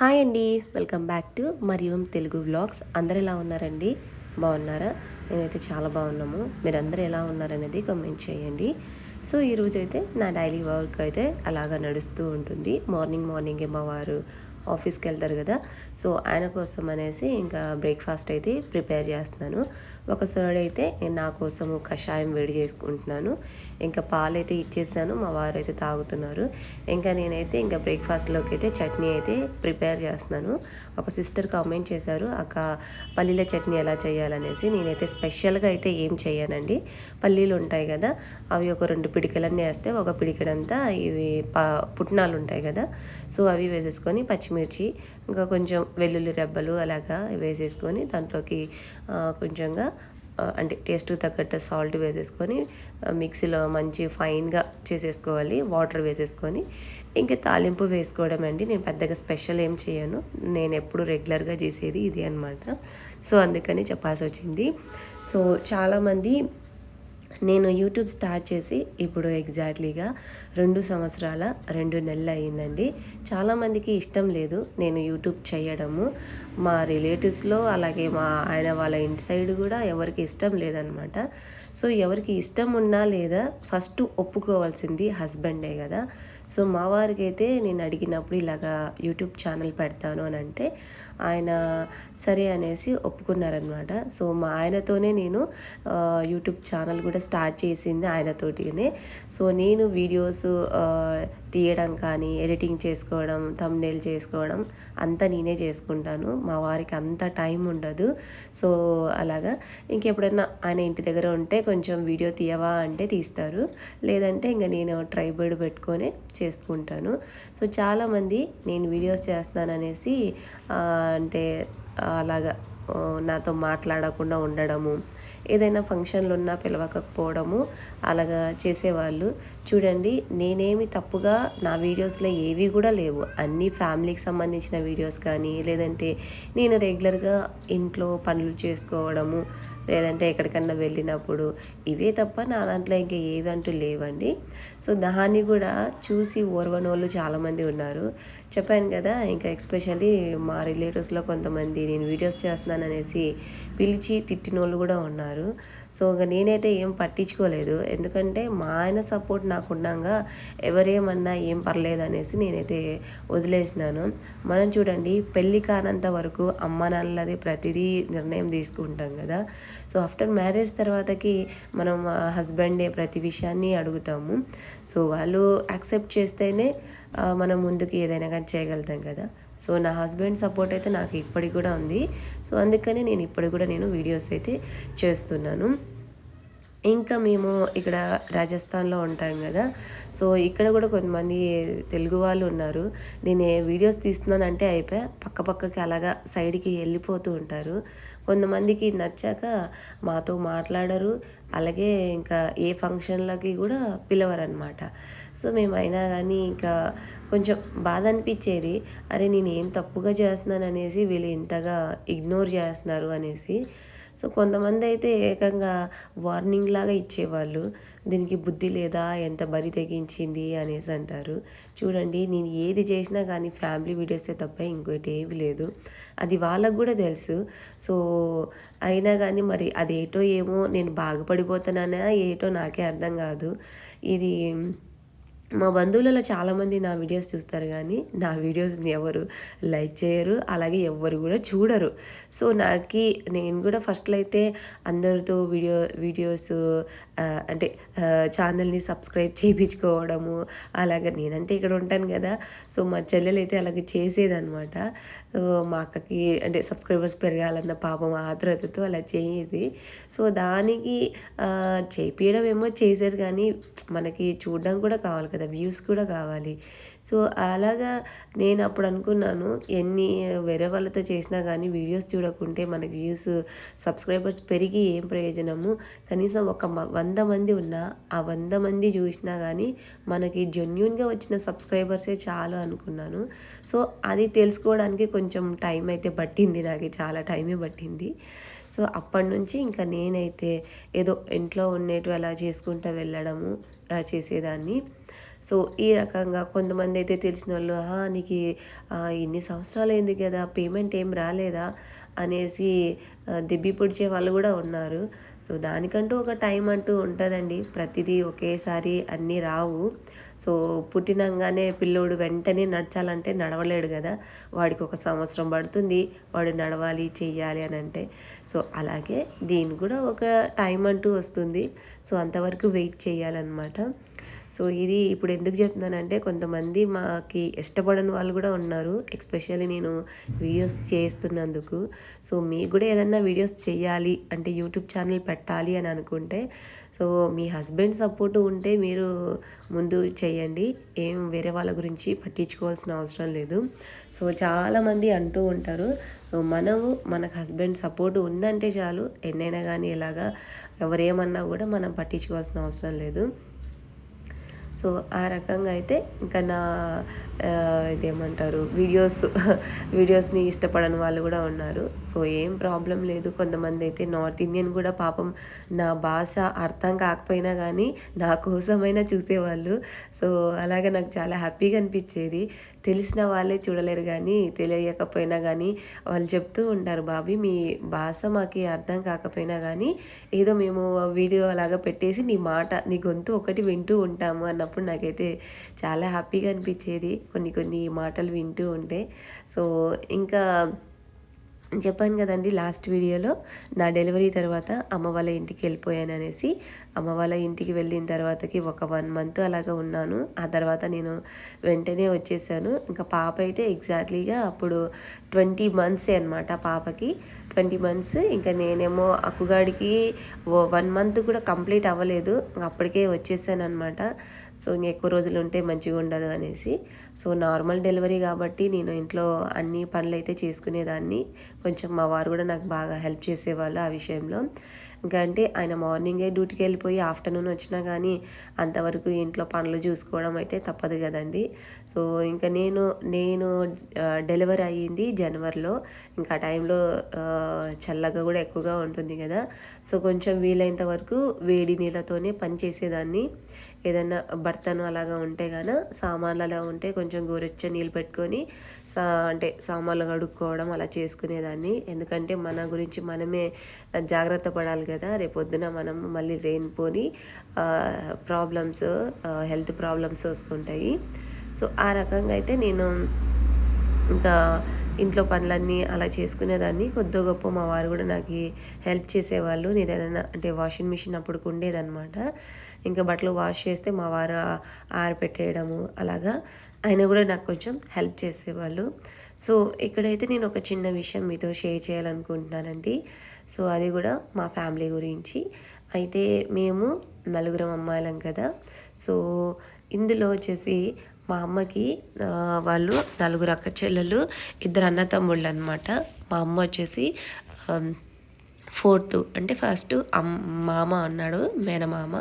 Hi అండి welcome back to Mariyam Telugu vlogs. అందరు ఎలా ఉన్నారండి? బాగున్నారా? నేనైతే చాలా బాగున్నాము. మీరందరూ ఎలా ఉన్నారనేది కమెంట్ చేయండి. సో ఈరోజు అయితే నా డైలీ వర్క్ అయితే అలాగా నడుస్తూ ఉంటుంది. మార్నింగ్ మార్నింగే మా వారు ఆఫీస్కి వెళ్తారు కదా. సో ఆయన కోసం అనేసి ఇంకా బ్రేక్ఫాస్ట్ అయితే ప్రిపేర్ చేస్తున్నాను. ఒక సైడ్ అయితే నేను నా కోసము కషాయం వేడి చేసుకుంటున్నాను. ఇంకా పాలు అయితే ఇచ్చేసాను మా వారు అయితే తాగుతున్నారు. ఇంకా నేనైతే ఇంకా బ్రేక్ఫాస్ట్లోకి అయితే చట్నీ అయితే ప్రిపేర్ చేస్తున్నాను. ఒక సిస్టర్ కామెంట్ చేశారు అక్క పల్లీల చట్నీ ఎలా చేయాలనేసి నేనైతే స్పెషల్గా అయితే ఏం చేయనండి. పల్లీలు ఉంటాయి కదా అవి ఒక రెండు పిడికలన్నీ వేస్తే ఒక పిడికడంతా ఇవి ప పుట్నాలు ఉంటాయి కదా సో అవి వేసేసుకొని పచ్చిమిర్చి ఇంకా కొంచెం వెల్లుల్లి రెబ్బలు అలాగా వేసేసుకొని దాంట్లోకి కొంచెంగా అంటే టేస్ట్ తగ్గట్టు సాల్ట్ వేసేసుకొని మిక్సీలో మంచి ఫైన్గా చేసేసుకోవాలి వాటర్ వేసేసుకొని. ఇంకా తాలింపు వేసుకోవడం అండి. నేను పెద్దగా స్పెషల్ ఏం చేయను. నేను ఎప్పుడు రెగ్యులర్గా చేసేది ఇది అనమాట సో అందుకని చెప్పాల్సి వచ్చింది. సో చాలామంది నేను యూట్యూబ్ స్టార్ట్ చేసి ఇప్పుడు ఎగ్జాక్ట్లీగా రెండు సంవత్సరాల రెండు నెలలు అయ్యిందండి. చాలామందికి ఇష్టం లేదు నేను యూట్యూబ్ చేయడము. మా రిలేటివ్స్లో అలాగే మా ఆయన వాళ్ళ ఇంటి సైడ్ కూడా ఎవరికి ఇష్టం లేదనమాట. సో ఎవరికి ఇష్టం ఉన్నా లేదా ఫస్ట్ ఒప్పుకోవాల్సింది హస్బెండే కదా. సో మా వారికి అయితే నేను అడిగినప్పుడు ఇలాగా యూట్యూబ్ ఛానల్ పెడతాను అని అంటే ఆయన సరే అనేసి ఒప్పుకున్నారనమాట సో మా ఆయనతోనే నేను యూట్యూబ్ ఛానల్ కూడా స్టార్ట్ చేసింది ఆయనతోటినే. సో నేను వీడియోస్ తీయడం కానీ ఎడిటింగ్ చేసుకోవడం తమ్నేల్ చేసుకోవడం అంతా నేనే చేసుకుంటాను. మా వారికి అంత టైం ఉండదు. సో అలాగా. ఇంకెప్పుడైనా ఆయన ఇంటి దగ్గర ఉంటే కొంచెం వీడియో తీయవా అంటే తీస్తారు. లేదంటే ఇంకా నేను ట్రైబర్డ్ పెట్టుకొని చేసుకుంటాను. సో చాలామంది నేను వీడియోస్ చేస్తాననేసి అనేసి అంటే అలాగా నాతో మాట్లాడకుండా ఉండడము ఏదైనా ఫంక్షన్లు ఉన్నా పిలవకపోవడము అలాగా చేసేవాళ్ళు. చూడండి నేనేమి తప్పుగా నా వీడియోస్లో ఏవి కూడా లేవు. అన్నీ ఫ్యామిలీకి సంబంధించిన వీడియోస్ కానీ లేదంటే నేను రెగ్యులర్గా ఇంట్లో పనులు చేసుకోవడము లేదంటే ఎక్కడికన్నా వెళ్ళినప్పుడు ఇవే తప్ప నా దాంట్లో ఇంకా ఏవి అంటూ లేవండి. సో దాన్ని కూడా చూసి ఓర్వనోళ్ళు చాలామంది ఉన్నారు. చెప్పాను కదా ఇంకా ఎక్స్పెషల్లీ మా రిలేటివ్స్లో కొంతమంది నేను వీడియోస్ చేస్తున్నాను అనేసి పిలిచి తిట్టిన వాళ్ళు కూడా ఉన్నారు. సో ఇంకా నేనైతే ఏం పట్టించుకోలేదు. ఎందుకంటే మా ఆయన సపోర్ట్ నాకు ఉండగా ఎవరేమన్నా ఏం పర్లేదు అనేసి నేనైతే వదిలేసినాను. మనం చూడండి పెళ్ళి కానంత వరకు అమ్మ నాన్నలది ప్రతిదీ నిర్ణయం తీసుకుంటాం కదా. సో ఆఫ్టర్ మ్యారేజ్ తర్వాతకి మనం హస్బెండే ప్రతి విషయాన్ని అడుగుతాము. సో వాళ్ళు యాక్సెప్ట్ చేస్తేనే మనం ముందుకు ఏదైనా కానీ చేయగలుగుతాం కదా. సో నా హస్బెండ్ సపోర్ట్ అయితే నాకు ఇప్పటికి కూడా ఉంది. సో అందుకనే నేను ఇప్పటికి కూడా నేను వీడియోస్ అయితే చేస్తున్నాను. ఇంకా మేము ఇక్కడ రాజస్థాన్లో ఉంటాం కదా. సో ఇక్కడ కూడా కొంతమంది తెలుగు వాళ్ళు ఉన్నారు. నేను వీడియోస్ తీస్తున్నానంటే అయిపోయి పక్క పక్కకి అలాగా సైడ్కి వెళ్ళిపోతూ ఉంటారు. కొంతమందికి నచ్చాక మాతో మాట్లాడరు. అలాగే ఇంకా ఏ ఫంక్షన్లకి కూడా పిలవరనమాట సో మేమైనా కానీ ఇంకా కొంచెం బాధ అనిపించేది అరే నేను ఏం తప్పుగా చేస్తున్నాను అనేసి వీళ్ళు ఇంతగా ఇగ్నోర్ చేస్తున్నారు అనేసి. సో కొంతమంది అయితే ఏకంగా వార్నింగ్ లాగా ఇచ్చేవాళ్ళు దీనికి బుద్ధి లేదా? ఎంత బరి తెగించింది? అనేసి అంటారు. చూడండి నేను ఏది చేసినా కానీ ఫ్యామిలీ వీడియోసే తప్ప ఇంకోటి ఏమి లేదు. అది వాళ్ళకు కూడా తెలుసు. సో అయినా కానీ మరి అదేటో ఏమో నేను బాగుపడిపోతున్నానా ఏటో నాకే అర్థం కాదు. ఇది మా బంధువులలో చాలామంది నా వీడియోస్ చూస్తారు కానీ నా వీడియోస్ని ఎవరు లైక్ చేయరు అలాగే ఎవ్వరు కూడా చూడరు. సో నాకి నేను కూడా ఫస్ట్లో అయితే అందరితో వీడియో వీడియోస్ అంటే ఛానల్ని సబ్స్క్రైబ్ చేయించుకోవడము అలాగే నేనంటే ఇక్కడ ఉంటాను కదా. సో మా చెల్లెలు అయితే అలాగే చేసేదనమాట మా అక్కకి అంటే సబ్స్క్రైబర్స్ పెరగాలన్న పాపం ఆత్రతతో అలా చేయేది. సో దానికి చేపించడం ఏమో చేశారు కానీ మనకి చూడడం కూడా కావాలి కదా వ్యూస్ కూడా కావాలి. సో అలాగా నేను అప్పుడు అనుకున్నాను ఎన్ని వేరే వాళ్ళతో చేసినా కానీ వీడియోస్ చూడకుంటే మనకి వ్యూస్ సబ్స్క్రైబర్స్ పెరిగి ఏం ప్రయోజనము? కనీసం ఒక వంద మంది ఉన్నా ఆ వంద మంది చూసినా కానీ మనకి జెన్యున్గా వచ్చిన సబ్స్క్రైబర్సే చాలు అనుకున్నాను. సో అది తెలుసుకోవడానికి కొంచెం టైం అయితే పట్టింది నాకు చాలా టైమే పట్టింది. సో అప్పటి నుంచి ఇంకా నేనైతే ఏదో ఇంట్లో ఉండేటివి అలా చేసుకుంటూ వెళ్ళడము చేసేదాన్ని. సో ఈ రకంగా కొంతమంది అయితే తెలిసిన వాళ్ళు నీకు ఇన్ని సంవత్సరాలు అయింది కదా పేమెంట్ ఏం రాలేదా? అనేసి దెబ్బి పొడిచే వాళ్ళు కూడా ఉన్నారు. సో దానికంటూ ఒక టైం అంటూ ఉంటుందండి. ప్రతిదీ ఒకేసారి అన్నీ రావు. సో పుట్టినంగానే పిల్లోడు వెంటనే నడచాలంటే నడవలేడు కదా. వాడికి ఒక సంవత్సరం పడుతుంది వాడు నడవాలి చెయ్యాలి అని అంటే. సో అలాగే దీని కూడా ఒక టైం అంటూ వస్తుంది. సో అంతవరకు వెయిట్ చేయాలన్నమాట. సో ఇది ఇప్పుడు ఎందుకు చెప్తున్నానంటే కొంతమంది మాకి ఇష్టపడని వాళ్ళు కూడా ఉన్నారు ఎస్పెషల్లీ నేను వీడియోస్ చేస్తున్నందుకు. సో మీకు కూడా ఏదన్నా వీడియోస్ చేయాలి అంటే యూట్యూబ్ ఛానల్ పెట్టాలి అని అనుకుంటే సో మీ హస్బెండ్ సపోర్ట్ ఉంటే మీరు ముందు చేయండి. ఏం వేరే వాళ్ళ గురించి పట్టించుకోవాల్సిన అవసరం లేదు. సో చాలామంది అంటూ ఉంటారు సో మనము మనకు హస్బెండ్ సపోర్ట్ ఉందంటే చాలు ఎన్నైనా కానీ ఇలాగా ఎవరేమన్నా కూడా మనం పట్టించుకోవాల్సిన అవసరం లేదు. సో ఆ రకంగా అయితే ఇంకా నా ఇదేమంటారు వీడియోస్ వీడియోస్ని ఇష్టపడని వాళ్ళు కూడా ఉన్నారు. సో ఏం ప్రాబ్లం లేదు. కొంతమంది అయితే నార్త్ ఇండియన్ కూడా పాపం నా భాష అర్థం కాకపోయినా కానీ నా కోసమైనా చూసేవాళ్ళు. సో అలాగే నాకు చాలా హ్యాపీగా అనిపించేది. తెలిసిన వాళ్ళే చూడలేరు కానీ తెలియకపోయినా కానీ వాళ్ళు చెప్తూ ఉంటారు బాబీ మీ భాష మాకు అర్థం కాకపోయినా కానీ ఏదో మేము వీడియో లాగా పెట్టేసి నీ మాట నీ గొంతు ఒకటి వింటూ ఉంటాము అన్నప్పుడు నాకైతే చాలా హ్యాపీగా అనిపించేది కొన్ని కొన్ని మాటలు వింటూ ఉంటే. సో ఇంకా చెప్పాను కదండి లాస్ట్ వీడియోలో నా డెలివరీ తర్వాత అమ్మ వాళ్ళ ఇంటికి వెళ్ళిపోయాను అనేసి అమ్మ వాళ్ళ ఇంటికి వెళ్ళిన తర్వాతకి ఒక వన్ మంత్ అలాగా ఉన్నాను. ఆ తర్వాత నేను వెంటనే వచ్చేసాను. ఇంకా పాప అయితే ఎగ్జాక్ట్లీగా అప్పుడు ట్వంటీ మంత్సే అనమాట పాపకి. ట్వంటీ మంత్స్ ఇంకా నేనేమో అక్కుగాడికి వన్ మంత్ కూడా కంప్లీట్ అవ్వలేదు. అప్పటికే వచ్చేసాను అనమాట సో ఇంకా ఎక్కువ రోజులు ఉంటే మంచిగా ఉండదు అనేసి. సో నార్మల్ డెలివరీ కాబట్టి నేను ఇంట్లో అన్ని పనులు అయితే చేసుకునేదాన్ని. కొంచెం మా వారు కూడా నాకు బాగా హెల్ప్ చేసేవాళ్ళు ఆ విషయంలో. ఇంకా అంటే ఆయన మార్నింగే డ్యూటీకి వెళ్ళిపోయి ఆఫ్టర్నూన్ వచ్చినా కానీ అంతవరకు ఇంట్లో పనులు చూసుకోవడం అయితే తప్పదు కదండి. సో ఇంకా నేను నేను డెలివరీ అయ్యింది జనవరిలో. ఇంకా ఆ టైంలో చల్లగా కూడా ఎక్కువగా ఉంటుంది కదా. సో కొంచెం వీలైనంత వరకు వేడి నీళ్ళతోనే పని చేసేదాన్ని. ఏదైనా బర్తను అలాగా ఉంటే గాన సామాన్లు అలా ఉంటే కొంచెం గోరెచ్చ నీళ్ళు పెట్టుకొని సా అంటే సామాన్లు కడుక్కోవడం అలా చేసుకునేదాన్ని. ఎందుకంటే మన గురించి మనమే జాగ్రత్త పడాలి కదా. రేపొద్దున మనం మళ్ళీ రెయిన్ పోని ప్రాబ్లమ్స్ హెల్త్ ప్రాబ్లమ్స్ వస్తుంటాయి. సో ఆ రకంగా అయితే నేను ఇంకా ఇంట్లో పనులన్నీ అలా చేసుకునేదాన్ని. కొద్దో గొప్ప మా వారు కూడా నాకు హెల్ప్ చేసేవాళ్ళు. నేను ఏదైనా అంటే వాషింగ్ మిషన్ అప్పుడు ఉండేదన్నమాట ఇంకా బట్టలు వాష్ చేస్తే మా వారు ఆరపెట్టేయడము అలాగా. ఆయన కూడా నాకు కొంచెం హెల్ప్ చేసేవాళ్ళు. సో ఇక్కడైతే నేను ఒక చిన్న విషయం మీతో షేర్ చేయాలనుకుంటున్నానండి. సో అది కూడా మా ఫ్యామిలీ గురించి. అయితే మేము నలుగురం అమ్మాయిలం కదా. సో ఇందులో వచ్చేసి మా అమ్మకి వాళ్ళు నలుగురు అక్క చెల్లెలు ఇద్దరు అన్న తమ్ముళ్ళు అనమాట మా అమ్మ వచ్చేసి ఫోర్త్ అంటే ఫస్ట్ అమ్ మామ అన్నాడు మేనమామ.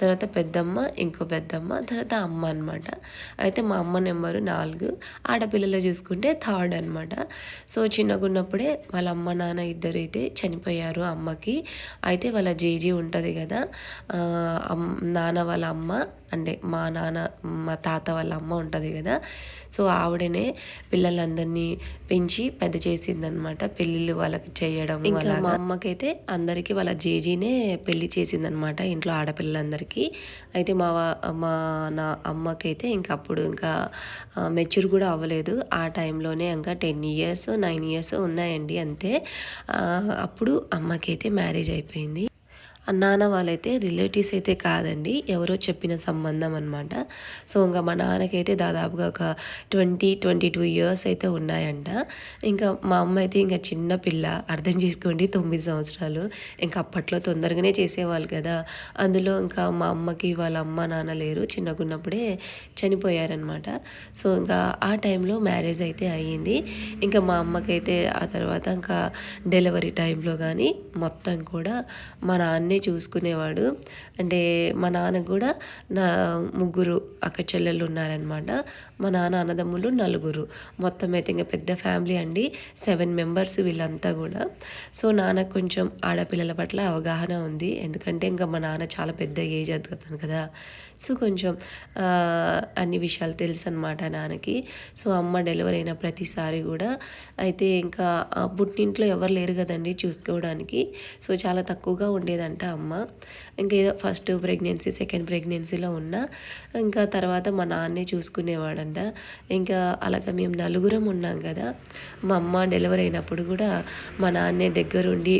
తర్వాత పెద్దమ్మ ఇంకో పెద్దమ్మ తర్వాత అమ్మ అనమాట అయితే మా అమ్మ నెంబరు నాలుగు ఆడపిల్లలు చూసుకుంటే థర్డ్ అనమాట సో చిన్నగా ఉన్నప్పుడే వాళ్ళ అమ్మ నాన్న ఇద్దరు అయితే చనిపోయారు అమ్మకి. అయితే వాళ్ళ జేజీ ఉంటుంది కదా అమ్- నాన్న వాళ్ళ అమ్మ అంటే మా నాన్న మా తాత వాళ్ళ అమ్మ ఉంటుంది కదా. సో ఆవిడనే పిల్లలందరినీ పెంచి పెద్ద చేసిందనమాట పెళ్ళిళ్ళు వాళ్ళకి చేయడం ఇంకా మా అమ్మకైతే అందరికీ వాళ్ళ జేజీనే పెళ్ళి చేసిందనమాట ఇంట్లో ఆడపిల్లలందరికీ. అయితే మా మా నా అమ్మకైతే ఇంకా అప్పుడు ఇంకా మెచ్యూర్ కూడా అవ్వలేదు. ఆ టైంలోనే ఇంకా టెన్ ఇయర్స్ నైన్ ఇయర్స్ ఉన్నాయండి అంతే. అప్పుడు అమ్మకైతే మ్యారేజ్ అయిపోయింది. నాన్న వాళ్ళైతే రిలేటివ్స్ అయితే కాదండి. ఎవరో చెప్పిన సంబంధం అనమాట సో ఇంకా మా నాన్నకైతే దాదాపుగా ఒక ట్వంటీ ట్వంటీ టూ ఇయర్స్ అయితే ఉన్నాయంట. ఇంకా మా అమ్మ అయితే ఇంకా చిన్న పిల్ల అర్థం చేసుకోండి తొమ్మిది సంవత్సరాలు. ఇంకా అప్పట్లో తొందరగానే చేసేవాళ్ళు కదా. అందులో ఇంకా మా అమ్మకి వాళ్ళ అమ్మ నాన్న లేరు. చిన్నగున్నప్పుడే చనిపోయారనమాట సో ఇంకా ఆ టైంలో మ్యారేజ్ అయితే అయ్యింది. ఇంకా మా అమ్మకైతే ఆ తర్వాత ఇంకా డెలివరీ టైంలో కానీ మొత్తం కూడా మా నాన్న చూసుకునేవాడు. అంటే మా నాన్న కూడా నా ముగ్గురు అక్క చెల్లెలు ఉన్నారనమాట మా నాన్న అన్నదమ్ములు నలుగురు. మొత్తం అయితే ఇంకా పెద్ద ఫ్యామిలీ అండి. సెవెన్ మెంబర్స్ వీళ్ళంతా కూడా. సో నాన్నకు కొంచెం ఆడపిల్లల పట్ల అవగాహన ఉంది. ఎందుకంటే ఇంకా మా నాన్న చాలా పెద్ద ఏజ్ అవుతుంది కదా. సో కొంచెం అన్ని విషయాలు తెలుసు అనమాట నాన్నకి. సో అమ్మ డెలివరీ అయిన ప్రతిసారి కూడా. అయితే ఇంకా పుట్టింట్లో ఎవరు లేరు కదండి చూసుకోవడానికి. సో చాలా తక్కువగా ఉండేదంట అమ్మ. ఇంకా ఏదో ఫస్ట్ ప్రెగ్నెన్సీ సెకండ్ ప్రెగ్నెన్సీలో ఉన్న. ఇంకా తర్వాత మా నాన్నే చూసుకునేవాడంట ఇంకా అలాగా మేము నలుగురం ఉన్నాం కదా మా అమ్మ డెలివరీ అయినప్పుడు కూడా మా నాన్నే దగ్గరుండి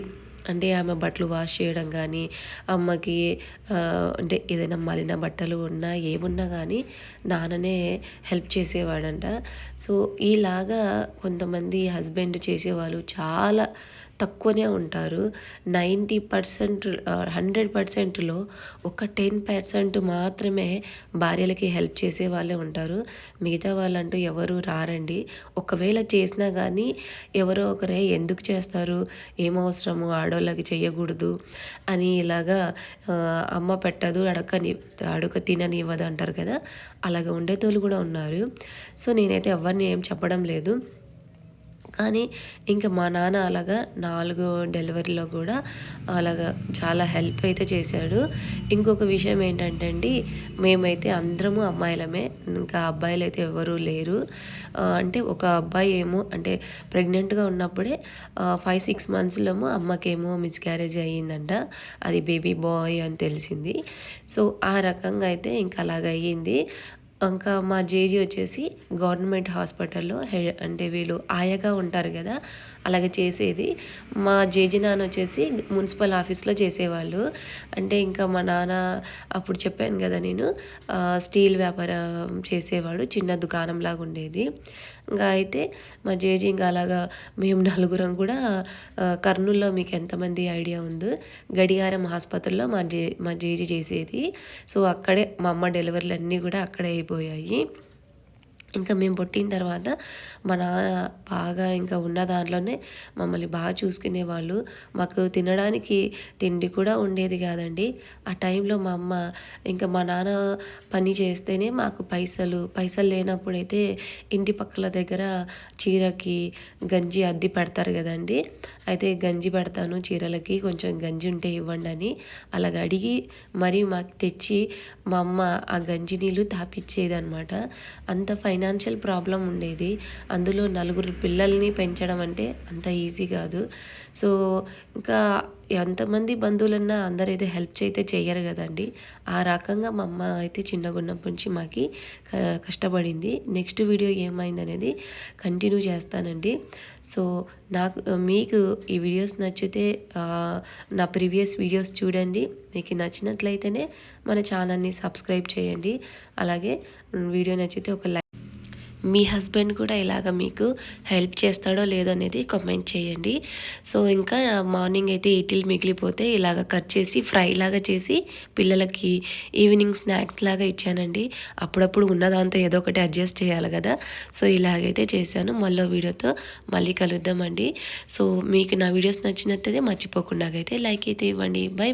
అంటే ఆమె బట్టలు వాష్ చేయడం కానీ అమ్మకి అంటే ఏదైనా మలిన బట్టలు ఉన్నా ఏమున్నా కానీ నాన్ననే హెల్ప్ చేసేవాడంట. సో ఈలాగా కొంతమంది హస్బెండ్ చేసేవాళ్ళు చాలా తక్కువనే ఉంటారు. నైంటీ పర్సెంట్ హండ్రెడ్ పర్సెంట్లో ఒక టెన్ పర్సెంట్ మాత్రమే భార్యలకి హెల్ప్ చేసే వాళ్ళే ఉంటారు. మిగతా వాళ్ళంటూ ఎవరు రారండి. ఒకవేళ చేసినా కానీ ఎవరో ఒకరే ఎందుకు చేస్తారు? ఏమవసరము ఆడవాళ్ళకి చేయకూడదు అని ఇలాగా అమ్మ పెట్టదు అడకని అడుక తిననివ్వదు అంటారు కదా. అలాగ ఉండేటోళ్ళు కూడా ఉన్నారు. సో నేనైతే ఎవరిని ఏం చెప్పడం లేదు. కానీ ఇంకా మా నాన్న అలాగా నాలుగు డెలివరీలో కూడా అలాగా చాలా హెల్ప్ అయితే చేశాడు. ఇంకొక విషయం ఏంటంటే అండి మేమైతే అందరము అమ్మాయిలమే ఇంకా అబ్బాయిలు అయితే ఎవరూ లేరు అంటే ఒక అబ్బాయి ఏమో అంటే ప్రెగ్నెంట్గా ఉన్నప్పుడే ఫైవ్ సిక్స్ మంత్స్లోమో అమ్మకేమో మిస్క్యారేజ్ అయ్యిందంట. అది బేబీ బాయ్ అని తెలిసింది. సో ఆ రకంగా అయితే ఇంకా అలాగ అయ్యింది. ఇంకా మా జేజీ వచ్చేసి గవర్నమెంట్ హాస్పిటల్లో హె అంటే వీళ్ళు ఆయాగా ఉంటారు కదా అలాగే చేసేది. మా జేజీ నాన్న వచ్చేసి మున్సిపల్ ఆఫీస్లో చేసేవాళ్ళు. అంటే ఇంకా మా నాన్న అప్పుడు చెప్పాను కదా నేను స్టీల్ వ్యాపారం చేసేవాడు చిన్న దుకాణం లాగా ఉండేది. ఇంకా అయితే మా జేజీ ఇంకా అలాగా మేము నలుగురం కూడా కర్నూల్లో మీకు ఎంతమంది ఐడియా ఉందో గడియారం ఆసుపత్రిలో మా జే మా జేజీ చేసేది. సో అక్కడే మా అమ్మ డెలివరీలు అన్నీ కూడా అక్కడే అయిపోయాయి. ఇంకా మేము పుట్టిన తర్వాత మా నాన్న బాగా ఇంకా ఉన్న దాంట్లోనే మమ్మల్ని బాగా చూసుకునేవాళ్ళు. మాకు తినడానికి తిండి కూడా ఉండేది కాదండి. ఆ టైంలో మా అమ్మ ఇంకా మా నాన్న పని చేస్తేనే మాకు పైసలు పైసలు లేనప్పుడైతే ఇంటి పక్కల దగ్గర చీరకి గంజి అద్ది పెడతారు కదండి. అయితే గంజి పెడతాను చీరలకి కొంచెం గంజి ఉంటే ఇవ్వండి అని. అలాగ అడిగి మరీ మాకు తెచ్చి మా అమ్మ ఆ గంజి నీళ్ళు తాపిచ్చేది అనమాట అంత ఫైనాన్షియల్ ప్రాబ్లం ఉండేది. అందులో నలుగురు పిల్లల్ని పెంచడం అంటే అంత ఈజీ కాదు. సో ఇంకా ఎంతమంది బంధువులన్నా అందరైతే హెల్ప్ అయితే చేయరు కదండి. ఆ రకంగా మా అమ్మ అయితే చిన్నగున్నప్పటి నుంచి మాకి కష్టపడింది. నెక్స్ట్ వీడియో ఏమైంది అనేది కంటిన్యూ చేస్తానండి. సో నాకు మీకు ఈ వీడియోస్ నచ్చితే నా ప్రీవియస్ వీడియోస్ చూడండి. మీకు నచ్చినట్లయితేనే మన ఛానల్ని సబ్స్క్రైబ్ చేయండి. అలాగే వీడియో నచ్చితే ఒక లైక్ మీ హస్బెండ్ కూడా ఇలాగ మీకు హెల్ప్ చేస్తాడో లేదో అనేది కామెంట్ చేయండి. సో ఇంకా మార్నింగ్ అయితే ఇడ్లీలు మిగిలిపోతే ఇలాగ కట్ చేసి ఫ్రై లాగా చేసి పిల్లలకి ఈవినింగ్ స్నాక్స్ లాగా ఇచ్చానండి. అప్పుడప్పుడు ఉన్నదాంతో ఏదో ఒకటి అడ్జస్ట్ చేయాలి కదా. సో ఇలాగైతే చేశాను. మళ్ళీ వీడియోతో మళ్ళీ కలుద్దామండి. సో మీకు నా వీడియోస్ నచ్చినట్టయితే మర్చిపోకుండా అయితే లైక్ అయితే ఇవ్వండి. బై.